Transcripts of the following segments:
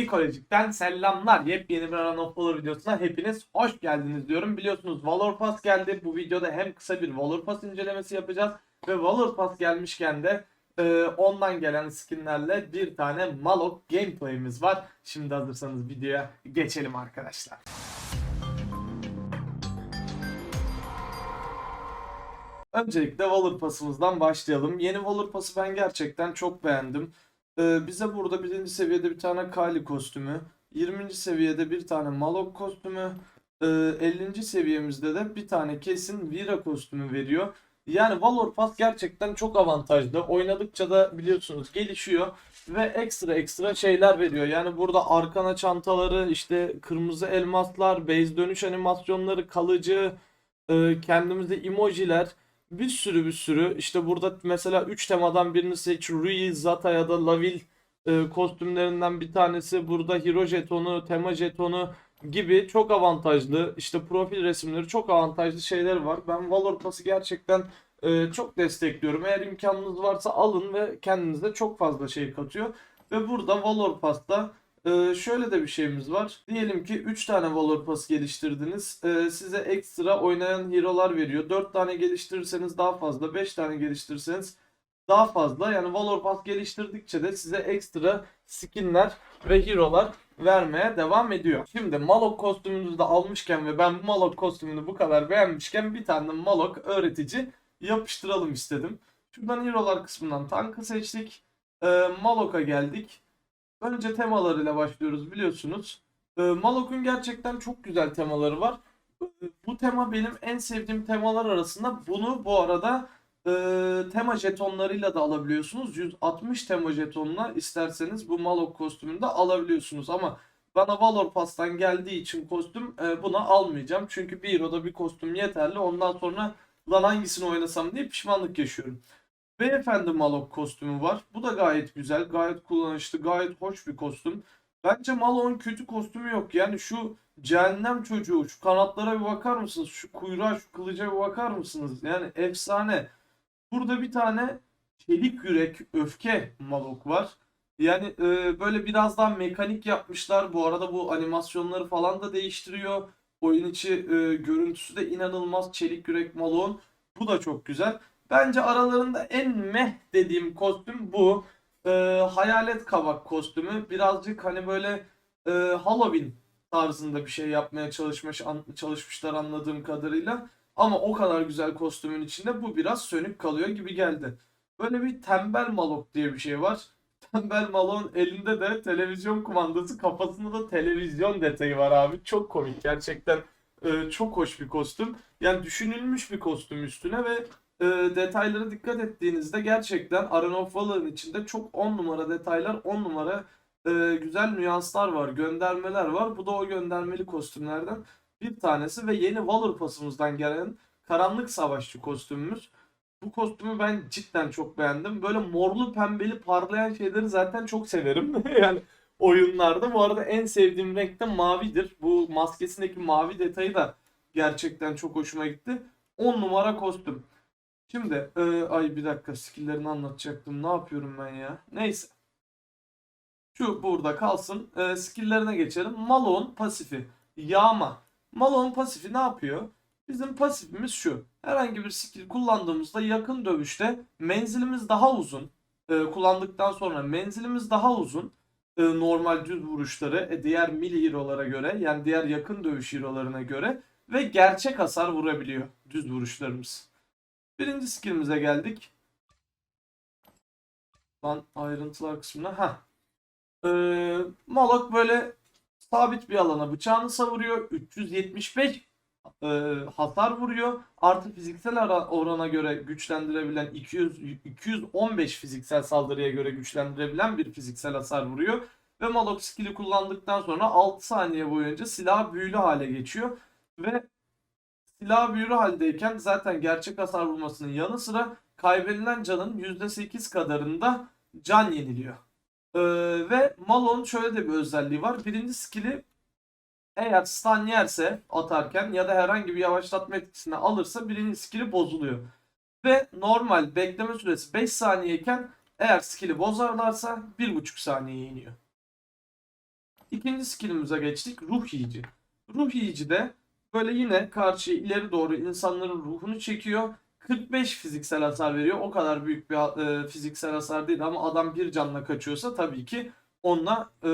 Psikolojik'ten selamlar. Yepyeni bir Valor videosuna hepiniz hoş geldiniz diyorum. Biliyorsunuz Valor Pass geldi. Bu videoda hem kısa bir Valor Pass incelemesi yapacağız. Ve Valor Pass gelmişken de e, ondan gelen skinlerle bir tane Malok gameplay'imiz var. Şimdi hazırsanız videoya geçelim arkadaşlar. Öncelikle Valor Pass'ımızdan başlayalım. Yeni Valor Pass'ı ben gerçekten çok beğendim. Ee, bize burada birinci seviyede bir tane Kali kostümü, 20. seviyede bir tane Malok kostümü, e, 50. seviyemizde de bir tane kesin Vira kostümü veriyor. Yani Valor Pass gerçekten çok avantajlı. Oynadıkça da biliyorsunuz gelişiyor ve ekstra ekstra şeyler veriyor. Yani burada arkana çantaları, işte kırmızı elmaslar, base dönüş animasyonları, kalıcı, e, kendimize emojiler, bir sürü bir sürü. İşte burada mesela 3 temadan birini seç. Rui, Zata ya da Lavil e, kostümlerinden bir tanesi. Burada hero jetonu, tema jetonu gibi çok avantajlı. İşte profil resimleri çok avantajlı şeyler var. Ben Valor Pass'ı gerçekten e, çok destekliyorum. Eğer imkanınız varsa alın ve kendinize çok fazla şey katıyor. Ve burada Valor Pass'ta ee, şöyle de bir şeyimiz var. Diyelim ki 3 tane Valor Pass geliştirdiniz. Ee, size ekstra oynayan hero'lar veriyor. 4 tane geliştirirseniz daha fazla. 5 tane geliştirirseniz daha fazla. Yani Valor Pass geliştirdikçe de size ekstra skinler ve hero'lar vermeye devam ediyor. Şimdi Malok kostümünüzü de almışken ve ben bu Malok kostümünü bu kadar beğenmişken bir tane Malok öğretici yapıştıralım istedim. Şuradan hero'lar kısmından tankı seçtik. Ee, Malok'a geldik. Önce temalarıyla başlıyoruz biliyorsunuz. Ee, Malok'un gerçekten çok güzel temaları var. Ee, Bu tema benim en sevdiğim temalar arasında. Bunu bu arada e, tema jetonlarıyla da alabiliyorsunuz. 160 tema jetonla isterseniz bu Malok kostümünü de alabiliyorsunuz. Ama bana Valor Pass'tan geldiği için kostüm e, buna almayacağım. Çünkü bir Hero'da bir kostüm yeterli. Ondan sonra lan hangisini oynasam diye pişmanlık yaşıyorum. Beyefendi Malok kostümü var. Bu da gayet güzel, gayet kullanışlı, gayet hoş bir kostüm. Bence Malok'un kötü kostümü yok. Yani şu cehennem çocuğu, şu kanatlara bir bakar mısınız? Şu kuyruğa, şu kılıca bir bakar mısınız? Yani efsane. Burada bir tane çelik yürek, öfke Malok var. Yani e, böyle biraz daha mekanik yapmışlar. Bu arada bu animasyonları falan da değiştiriyor. Oyun içi e, görüntüsü de inanılmaz. Çelik yürek Malok'un. Bu da çok güzel. Bence aralarında en meh dediğim kostüm bu. Ee, hayalet kabak kostümü. Birazcık hani böyle e, Halloween tarzında bir şey yapmaya çalışmış an- çalışmışlar anladığım kadarıyla. Ama o kadar güzel kostümün içinde bu biraz sönük kalıyor gibi geldi. Böyle bir tembel malok diye bir şey var. Tembel malon elinde de televizyon kumandası kafasında da televizyon detayı var abi. Çok komik gerçekten e, çok hoş bir kostüm. Yani düşünülmüş bir kostüm üstüne ve e, detaylara dikkat ettiğinizde gerçekten Arena of Valor'ın içinde çok 10 numara detaylar, 10 numara e, güzel nüanslar var, göndermeler var. Bu da o göndermeli kostümlerden bir tanesi ve yeni Valor pasımızdan gelen Karanlık Savaşçı kostümümüz. Bu kostümü ben cidden çok beğendim. Böyle morlu pembeli parlayan şeyleri zaten çok severim. yani oyunlarda. Bu arada en sevdiğim renk de mavidir. Bu maskesindeki mavi detayı da gerçekten çok hoşuma gitti. 10 numara kostüm. Şimdi e, ay bir dakika skill'lerini anlatacaktım. Ne yapıyorum ben ya? Neyse. Şu burada kalsın. E, skill'lerine geçelim. Malone pasifi. Yağma. Malone pasifi ne yapıyor? Bizim pasifimiz şu. Herhangi bir skill kullandığımızda yakın dövüşte menzilimiz daha uzun. E, kullandıktan sonra menzilimiz daha uzun. E, normal düz vuruşları e, diğer melee hero'lara göre yani diğer yakın dövüş hero'larına göre ve gerçek hasar vurabiliyor düz vuruşlarımız. Birinci skillimize geldik. Lan ayrıntılar kısmına. ha. Ee, Malok böyle sabit bir alana bıçağını savuruyor. 375 e, hasar vuruyor. Artı fiziksel orana göre güçlendirebilen 200 215 fiziksel saldırıya göre güçlendirebilen bir fiziksel hasar vuruyor. Ve Malok skill'i kullandıktan sonra 6 saniye boyunca silah büyülü hale geçiyor. Ve silah büyülü haldeyken zaten gerçek hasar vurmasının yanı sıra kaybedilen canın %8 kadarında can yeniliyor. Ee, ve Malon şöyle de bir özelliği var. Birinci skill'i eğer stun yerse atarken ya da herhangi bir yavaşlatma etkisini alırsa birinci skill'i bozuluyor. Ve normal bekleme süresi 5 saniyeyken eğer skill'i bozarlarsa 1,5 saniyeye iniyor. İkinci skillimize geçtik. Ruh yiyici. Ruh yiyici de böyle yine karşıya ileri doğru insanların ruhunu çekiyor. 45 fiziksel hasar veriyor. O kadar büyük bir e, fiziksel hasar değil ama adam bir canla kaçıyorsa tabii ki onunla e,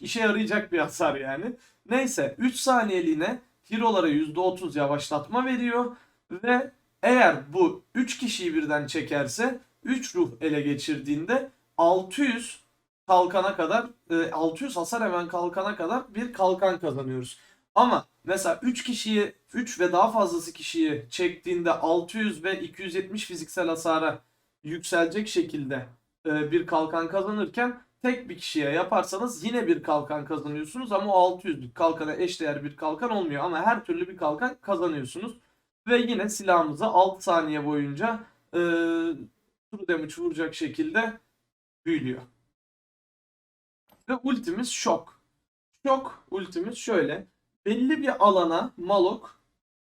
işe yarayacak bir hasar yani. Neyse 3 saniyeliğine hero'lara %30 yavaşlatma veriyor ve eğer bu 3 kişiyi birden çekerse 3 ruh ele geçirdiğinde 600 kalkana kadar e, 600 hasar hemen kalkana kadar bir kalkan kazanıyoruz. Ama mesela 3 kişiyi 3 ve daha fazlası kişiyi çektiğinde 600 ve 270 fiziksel hasara yükselecek şekilde e, bir kalkan kazanırken tek bir kişiye yaparsanız yine bir kalkan kazanıyorsunuz ama o 600'lük kalkana eşdeğer bir kalkan olmuyor ama her türlü bir kalkan kazanıyorsunuz. Ve yine silahımızı 6 saniye boyunca e, true damage vuracak şekilde büyülüyor. Ve ultimiz şok. Şok ultimiz şöyle. Belli bir alana Malok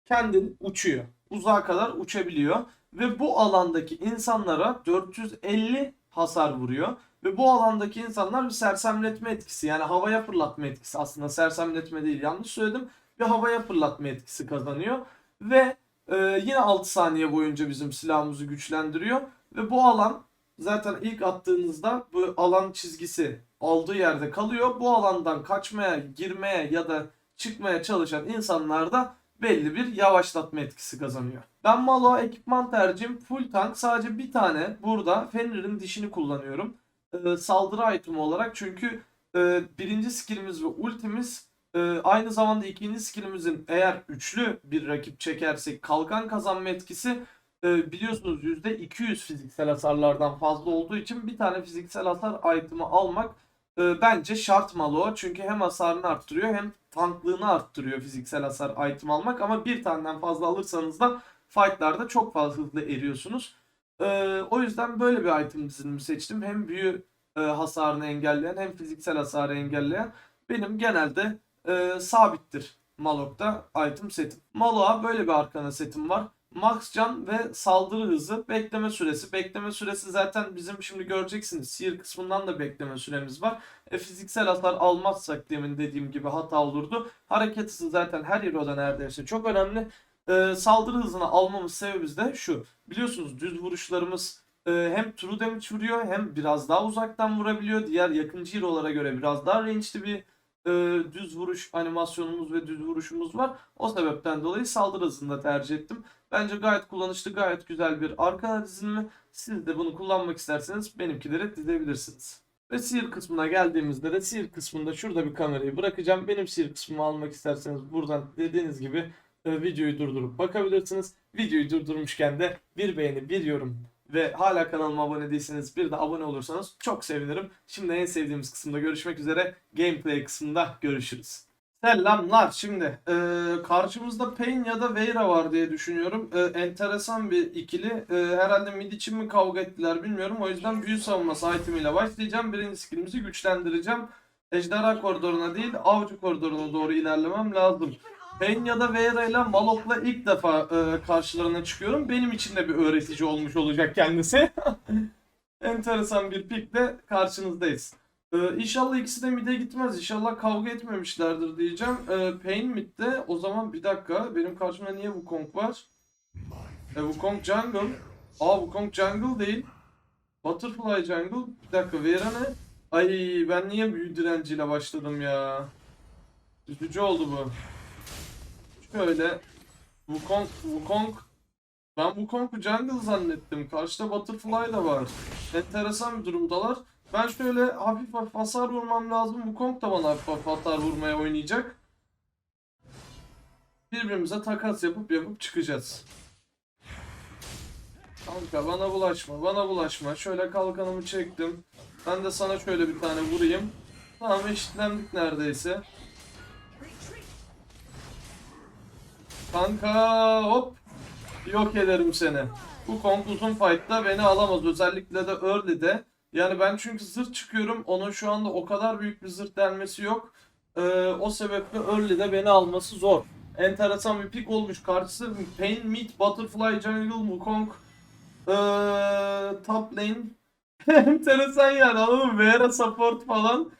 kendin uçuyor. Uzağa kadar uçabiliyor. Ve bu alandaki insanlara 450 hasar vuruyor. Ve bu alandaki insanlar bir sersemletme etkisi yani havaya fırlatma etkisi aslında sersemletme değil yanlış söyledim. Bir havaya fırlatma etkisi kazanıyor. Ve e, yine 6 saniye boyunca bizim silahımızı güçlendiriyor. Ve bu alan zaten ilk attığınızda bu alan çizgisi aldığı yerde kalıyor. Bu alandan kaçmaya, girmeye ya da çıkmaya çalışan insanlar da belli bir yavaşlatma etkisi kazanıyor. Ben Malo ekipman tercihim full tank. Sadece bir tane burada Fenrir'in dişini kullanıyorum. Ee, saldırı itemi olarak çünkü e, birinci skillimiz ve ultimiz e, aynı zamanda ikinci skillimizin eğer üçlü bir rakip çekersek kalkan kazanma etkisi e, biliyorsunuz %200 fiziksel hasarlardan fazla olduğu için bir tane fiziksel hasar itemi almak e, bence şart Malo. Çünkü hem hasarını arttırıyor hem tanklığını arttırıyor fiziksel hasar item almak. Ama bir taneden fazla alırsanız da fightlarda çok fazla hızlı eriyorsunuz. E, o yüzden böyle bir item dizilimi seçtim. Hem büyü e, hasarını engelleyen hem fiziksel hasarı engelleyen. Benim genelde e, sabittir Malok'ta item setim. Malok'a böyle bir arkana setim var. Max can ve saldırı hızı, bekleme süresi. Bekleme süresi zaten bizim şimdi göreceksiniz. Sihir kısmından da bekleme süremiz var. E, fiziksel hasar almazsak demin dediğim gibi hata olurdu. Hareket hızı zaten her hero'da neredeyse çok önemli. E, saldırı hızını almamız sebebimiz de şu. Biliyorsunuz düz vuruşlarımız e, hem true damage vuruyor hem biraz daha uzaktan vurabiliyor. Diğer yakıncı hero'lara göre biraz daha range'li bir e, düz vuruş animasyonumuz ve düz vuruşumuz var. O sebepten dolayı saldırı hızını da tercih ettim. Bence gayet kullanışlı, gayet güzel bir arka dizilimi. Siz de bunu kullanmak isterseniz benimkileri dizebilirsiniz. Ve sihir kısmına geldiğimizde de sihir kısmında şurada bir kamerayı bırakacağım. Benim sihir kısmımı almak isterseniz buradan dediğiniz gibi e, videoyu durdurup bakabilirsiniz. Videoyu durdurmuşken de bir beğeni, bir yorum ve hala kanalıma abone değilseniz bir de abone olursanız çok sevinirim. Şimdi en sevdiğimiz kısımda görüşmek üzere. Gameplay kısmında görüşürüz. Selamlar. Şimdi e, karşımızda Pain ya da Veyra var diye düşünüyorum. E, enteresan bir ikili. E, herhalde mid için mi kavga ettiler bilmiyorum. O yüzden büyü savunması itemiyle başlayacağım. Birinci skillimizi güçlendireceğim. Ejderha koridoruna değil avcı koridoruna doğru ilerlemem lazım. Pain ya da Veyra ile Malok'la ilk defa e, karşılarına çıkıyorum. Benim için de bir öğretici olmuş olacak kendisi. Enteresan bir pikle karşınızdayız. Ee, inşallah ikisi de mid'e gitmez. İnşallah kavga etmemişlerdir diyeceğim. Ee, Pain mid'de. O zaman bir dakika. Benim karşımda niye Wukong var? E, Wukong jungle. Aa Wukong jungle değil. Butterfly jungle. Bir dakika Vera ne? Ay ben niye büyü direnciyle başladım ya? Üzücü oldu bu. Şöyle. Wukong, Wukong ben Wukong'u jungle zannettim. Karşıda Butterfly da var. Enteresan bir durumdalar. Ben şöyle hafif hafif hasar vurmam lazım. Wukong da bana hafif hafif hasar vurmaya oynayacak. Birbirimize takas yapıp yapıp çıkacağız. Kanka bana bulaşma, bana bulaşma. Şöyle kalkanımı çektim. Ben de sana şöyle bir tane vurayım. Tamam eşitlendik neredeyse. Kanka hop. Yok ederim seni. Bu Kong uzun fight'ta beni alamaz. Özellikle de early'de. Yani ben çünkü zırh çıkıyorum. Onun şu anda o kadar büyük bir zırh delmesi yok. Ee, o sebeple early'de beni alması zor. Enteresan bir pick olmuş. Karşısı Pain Meat, Butterfly, Jungle, Wukong, ee, top lane. Enteresan yani anladın mı? Vera support falan.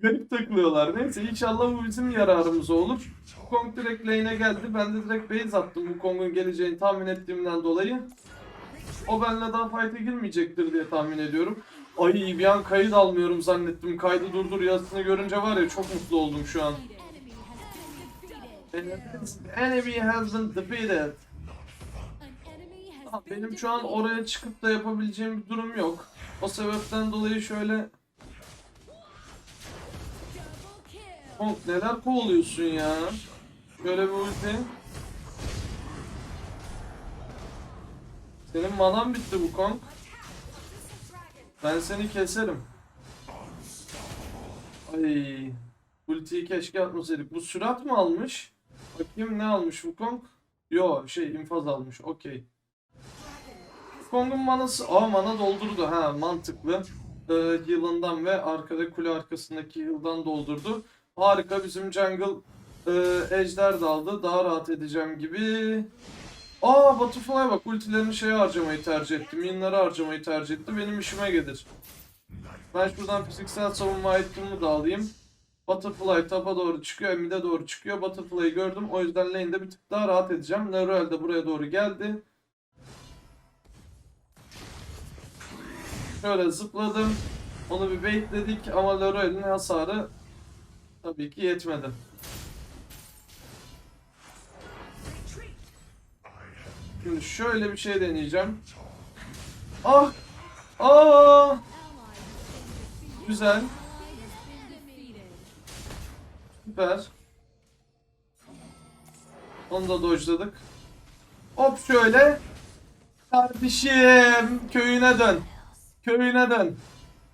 Garip takılıyorlar. Neyse inşallah bu bizim yararımıza olur. Kong direkt lane'e geldi. Ben de direkt base attım bu Kong'un geleceğini tahmin ettiğimden dolayı. O benimle daha fight'e girmeyecektir diye tahmin ediyorum. Ay bir an kayıt almıyorum zannettim. Kaydı durdur yazısını görünce var ya çok mutlu oldum şu an. Enemy has been defeated. Benim şu an oraya çıkıp da yapabileceğim bir durum yok. O sebepten dolayı şöyle... Kong neler kovalıyorsun ya? Şöyle bir ulti. Senin manan bitti bu Kong. Ben seni keserim. Ay. Ultiyi keşke atmasaydık. Bu sürat mı almış? Bakayım ne almış bu Kong? Yo şey infaz almış. Okey. Kong'un manası... Aa mana doldurdu. Ha mantıklı. Ee, heal'ından ve arkada kule arkasındaki heal'dan doldurdu. Harika bizim jungle e, ejder de aldı. Daha rahat edeceğim gibi. Aa Butterfly bak ultilerini şeye harcamayı tercih etti. Minları harcamayı tercih etti. Benim işime gelir. Ben şuradan fiziksel savunma item'ımı da alayım. Butterfly tapa doğru çıkıyor, mid'e doğru çıkıyor. Butterfly'ı gördüm. O yüzden lane'de bir tık daha rahat edeceğim. Neruel de buraya doğru geldi. Şöyle zıpladım. Onu bir baitledik ama Leroy'un hasarı tabii ki yetmedi. Şimdi şöyle bir şey deneyeceğim. Ah! Aa! Güzel. Süper. Onu da dojladık. Hop şöyle. Kardeşim köyüne dön. Köyüne dön.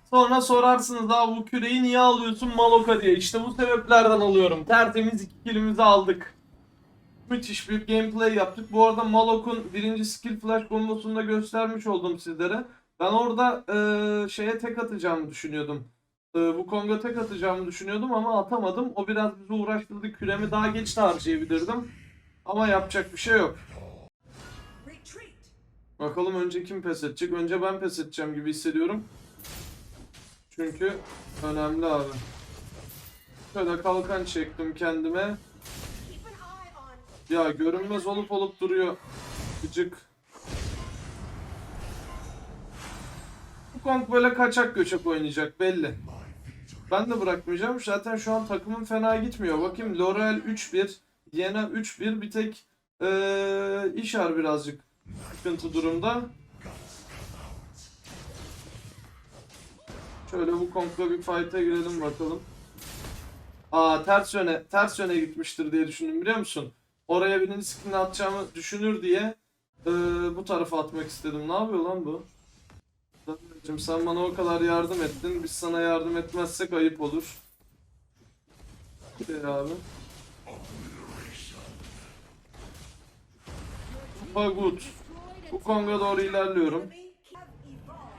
Sonra sorarsınız abi bu küreyi niye alıyorsun Maloka diye. İşte bu sebeplerden alıyorum. Tertemiz iki kilimizi aldık. Müthiş bir gameplay yaptık. Bu arada Malok'un birinci skill flash kombosunu da göstermiş oldum sizlere. Ben orada eee, şeye tek atacağımı düşünüyordum. Eee, bu Kong'a tek atacağımı düşünüyordum ama atamadım. O biraz bizi uğraştırdı. Küremi daha geç de harcayabilirdim. Ama yapacak bir şey yok. Bakalım önce kim pes edecek? Önce ben pes edeceğim gibi hissediyorum. Çünkü önemli abi. Şöyle kalkan çektim kendime. Ya görünmez olup olup duruyor. Gıcık. Bu Kong böyle kaçak göçek oynayacak belli. Ben de bırakmayacağım. Zaten şu an takımım fena gitmiyor. Bakayım L'Oreal 3-1, Yena 3-1 bir tek ee, İşar birazcık sıkıntı durumda. Şöyle bu Kong'la bir fight'a girelim bakalım. Aa ters yöne ters yöne gitmiştir diye düşündüm biliyor musun? Oraya birinci skillini atacağımı düşünür diye ee, bu tarafa atmak istedim. Ne yapıyor lan bu? Babacım sen bana o kadar yardım ettin. Biz sana yardım etmezsek ayıp olur. Gel abi. Bagut. Bu Kong'a doğru ilerliyorum.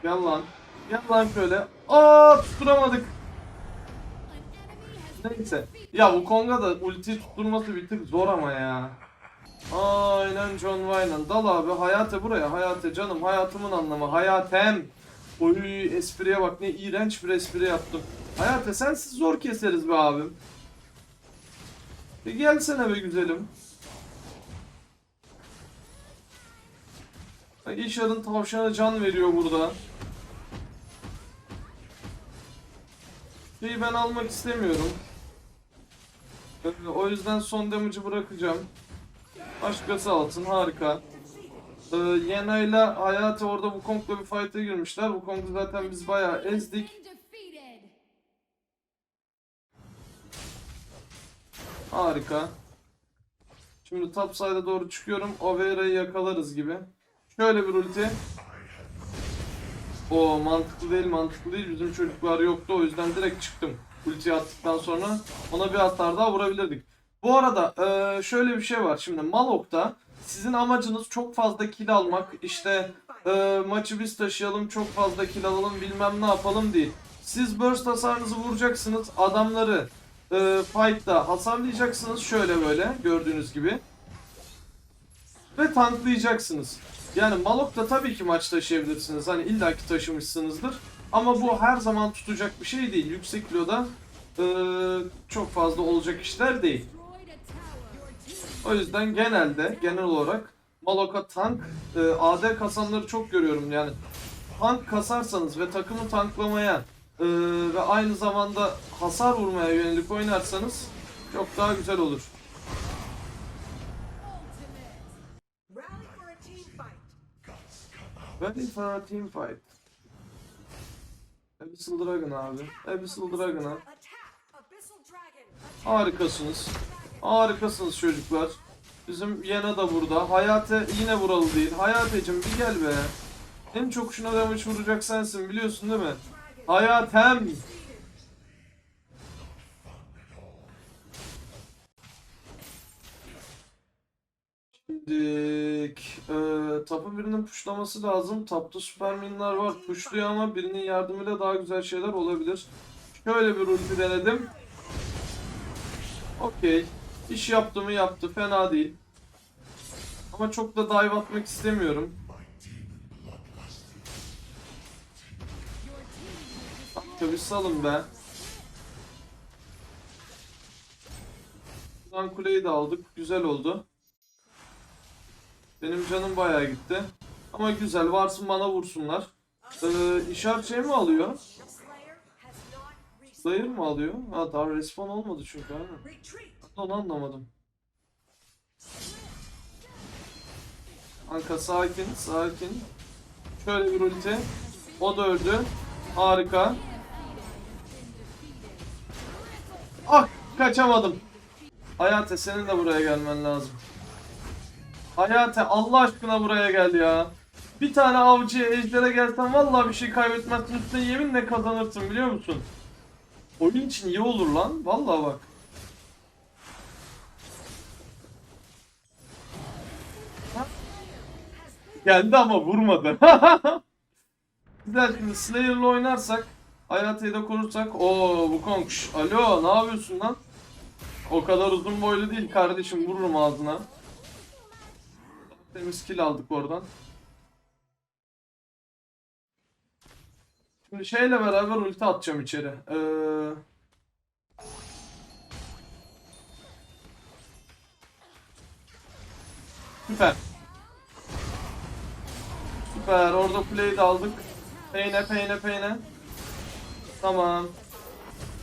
Gel lan. Gel lan şöyle. Aa tutturamadık. Neyse. Ya bu Kong'a da ulti tutturması bir tık zor ama ya. Aynen John Wayne. Dal abi Hayate buraya. Hayate canım hayatımın anlamı. Hayatem. Oy espriye bak ne iğrenç bir espri yaptım. Hayate sensiz zor keseriz be abim. Bir gelsene be güzelim. İşar'ın tavşanı can veriyor burada. Şeyi ben almak istemiyorum. O yüzden son damage'ı bırakacağım. Başkası alsın harika. Ee, Yena ile Hayati orada bu Kong'la bir fight'a girmişler. Bu Kong'u zaten biz bayağı ezdik. Harika. Şimdi top doğru çıkıyorum. Overa'yı yakalarız gibi. Şöyle bir ulti. O mantıklı değil mantıklı değil. Bizim çocuklar yoktu o yüzden direkt çıktım. Ulti attıktan sonra ona bir atar daha vurabilirdik. Bu arada eee, şöyle bir şey var. Şimdi Malok'ta sizin amacınız çok fazla kill almak. İşte eee, maçı biz taşıyalım çok fazla kill alalım bilmem ne yapalım değil. Siz burst hasarınızı vuracaksınız. Adamları eee fight'ta hasarlayacaksınız. Şöyle böyle gördüğünüz gibi. Ve tanklayacaksınız. Yani Malok'ta tabii ki maç taşıyabilirsiniz. Hani illaki taşımışsınızdır. Ama bu her zaman tutacak bir şey değil. Yüksek kiloda e, çok fazla olacak işler değil. O yüzden genelde genel olarak Maloka tank e, AD kasanları çok görüyorum yani. Tank kasarsanız ve takımı tanklamaya e, ve aynı zamanda hasar vurmaya yönelik oynarsanız çok daha güzel olur. Ready for a team fight. Abyssal Dragon abi. Abyssal Dragon'a. Harikasınız. Harikasınız çocuklar. Bizim Yena da burada. Hayate yine buralı değil. Hayate'cim bir gel be. En çok şuna damage vuracak sensin biliyorsun değil mi? Hayatem. Şimdilik e, tapı birinin puşlaması lazım. Tapta süperminler var. Puşluyor ama birinin yardımıyla daha güzel şeyler olabilir. Şöyle bir ulti denedim. Okey. İş yaptı mı yaptı. Fena değil. Ama çok da dive atmak istemiyorum. Tabii salın be. Buradan kuleyi de aldık. Güzel oldu. Benim canım bayağı gitti. Ama güzel. Varsın bana vursunlar. Ee, işaret şey mi alıyor? Slayer mı alıyor? Ha daha respawn olmadı çünkü. Retreat! Onu anlamadım. Anka sakin, sakin. Şöyle bir ulti. O da öldü. Harika. Ah, kaçamadım. Hayate senin de buraya gelmen lazım. Hayate Allah aşkına buraya gel ya. Bir tane avcı ejdere gelsen vallahi bir şey kaybetmezsin üstüne yeminle kazanırsın biliyor musun? Oyun için iyi olur lan. Vallahi bak. Geldi ama vurmadı. Güzel şimdi Slayer'la oynarsak Hayatıyı da korursak o bu konkuş. Alo ne yapıyorsun lan? O kadar uzun boylu değil kardeşim vururum ağzına. Temiz kill aldık oradan. Şimdi şeyle beraber ulti atacağım içeri. Ee... Süper. Süper. Orada play'i de aldık. Peyne peyne peyne. Tamam.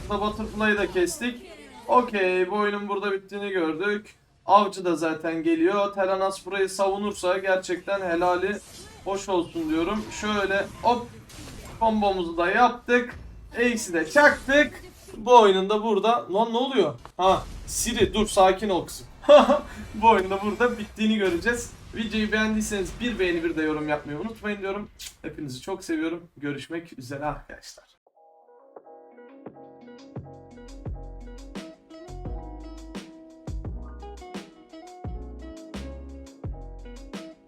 Burada Butterfly'ı da kestik. Okey. Bu oyunun burada bittiğini gördük. Avcı da zaten geliyor. Teranas burayı savunursa gerçekten helali hoş olsun diyorum. Şöyle hop kombomuzu da yaptık. Ace'i de çaktık. Bu oyunun da burada... Lan ne oluyor? Ha Siri dur sakin ol kızım. Bu oyunun da burada bittiğini göreceğiz. Videoyu beğendiyseniz bir beğeni bir de yorum yapmayı unutmayın diyorum. Hepinizi çok seviyorum. Görüşmek üzere arkadaşlar.